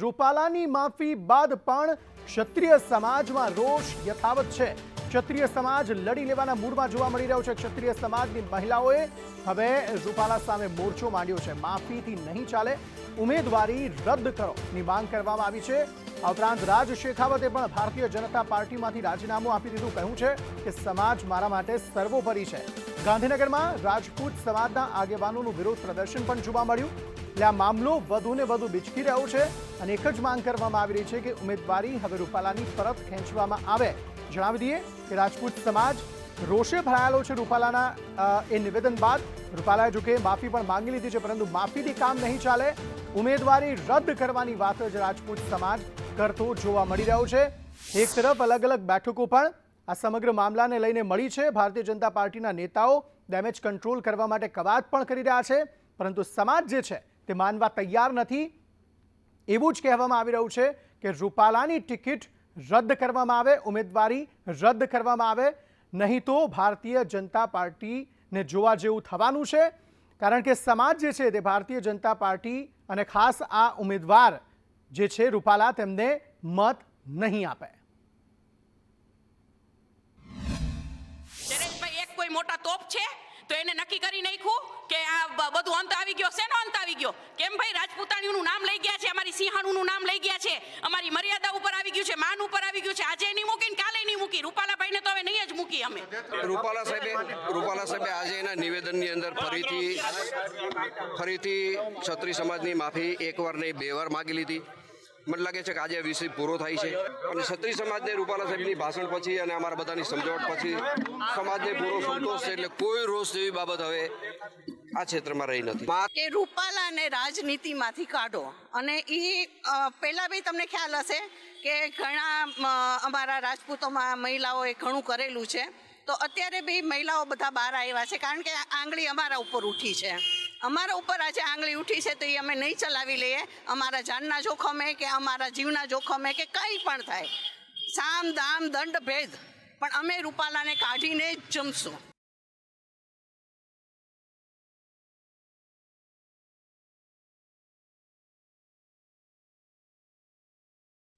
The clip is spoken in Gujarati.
રૂપાલાની માફી બાદ પણ ક્ષત્રિય સમાજમાં રોષ યથાવત છે. ક્ષત્રિય સમાજ લડી લેવાના મૂડમાં જોવા મળી રહ્યો છે. ક્ષત્રિય સમાજની મહિલાઓએ હવે રૂપાલા સામે મોરચો માંડ્યો છે. માફીથી નહીં ચાલે. ઉમેદવારી રદ કરો ની માંગ કરવામાં આવી છે. આ ઉપરાંત રાજ શેખાવતે પણ ભારતીય જનતા પાર્ટીમાંથી રાજીનામું આપી દીધું. કહ્યું છે કે સમાજ મારા માટે સર્વોપરી છે. ગાંધીનગરમાં રાજપૂત સમાજના આગેવાનોનું વિરોધ પ્રદર્શન પણ જોવા મળ્યું. એટલે આ મામલો વધુ ને વધુ બિચકી રહ્યો છે અને એક જ માંગ કરવામાં આવી રહી છે કે ઉમેદવારી હવે રૂપાલાની પરત ખેંચવામાં આવે. જણાવી દઈએ કે રાજપૂત સમાજ રોષે ભરાયેલો છે રૂપાલાના એ નિવેદન બાદ. રૂપાલાએ જોકે માફી પણ માંગી લીધી છે, પરંતુ માફીથી કામ નહીં ચાલે. ઉમેદવારી રદ કરવાની વાત જ રાજપૂત સમાજ કરતો જોવા મળી રહ્યો છે. એક તરફ અલગ અલગ બેઠકો પણ આ સમગ્ર મામલાને લઈને મળી છે. ભારતીય જનતા પાર્ટીના નેતાઓ ડેમેજ કંટ્રોલ કરવા માટે કવાત પણ કરી રહ્યા છે. પરંતુ સમાજ જે છે તે માનવા તૈયાર નથી. એવું જ કહેવામાં આવી રહ્યું છે કે રૂપાલાની ટિકિટ રદ કરવામાં આવે, ઉમેદવારી રદ કરવામાં આવે. નહીં તો ભારતીય જનતા પાર્ટીને જોવા જેવું થવાનું છે. કારણ કે સમાજ જે છે તે ભારતીય જનતા પાર્ટી અને ખાસ આ ઉમેદવાર જે છે રૂપાલા તેમને મત નહીં આપે. એક કોઈ મોટા તોપ છે? તો એને નક્કી કરી નાખ્યું કે આ બ- બધું અંત આવી ગયો શેનો અંત આવી ગયો કેમ ભાઈ રાજપૂતાણીનું નામ લઈ ગયા છે અમારી સિંહાણુનું નામ લઈ ગયા છે. અમારી મર્યાદા ઉપર આવી ગયું છે, માન ઉપર આવી ગયું છે. આજે નહીં મૂકી કાલે નહીં મૂકી. રૂપાલાભાઈને તો હવે નહીં જ મૂકી અમે. રૂપાલા સાહેબે રૂપાલા સાહેબે આજે એના નિવેદનની અંદર ફરીથી ફરીથી ક્ષત્રિય સમાજની માફી એક વાર નહીં, બે વાર માગી લીધી. મને લાગે છે કે આજે વિષય પૂરો થાય છે. અને ક્ષત્રિય સમાજને રૂપાલા સાહેબની ભાષણ પછી અને અમારા બધાની સમજાવટ પછી સમાજને પૂરો સંતોષ છે એટલે કોઈ રોષ જેવી બાબત હવે આ ક્ષેત્રમાં રહી નથી. કે રૂપાલાને રાજનીતિમાંથી કાઢો. અને એ પહેલાં બી તમને ખ્યાલ હશે કે ઘણા અમારા રાજપૂતોમાં મહિલાઓએ ઘણું કરેલું છે. તો અત્યારે બી મહિલાઓ બધા બહાર આવ્યા છે. કારણ કે આંગળી અમારા ઉપર ઉઠી છે. અમારા ઉપર આજે આંગળી ઉઠી છે તો એ અમે નહીં ચલાવી લઈએ. અમારા જાનના જોખમે કે અમારા જીવના જોખમે કે કંઈ પણ થાય. સામ દામ દંડ ભેદ. પણ અમે રૂપાલાને કાઢીને જ જમશું.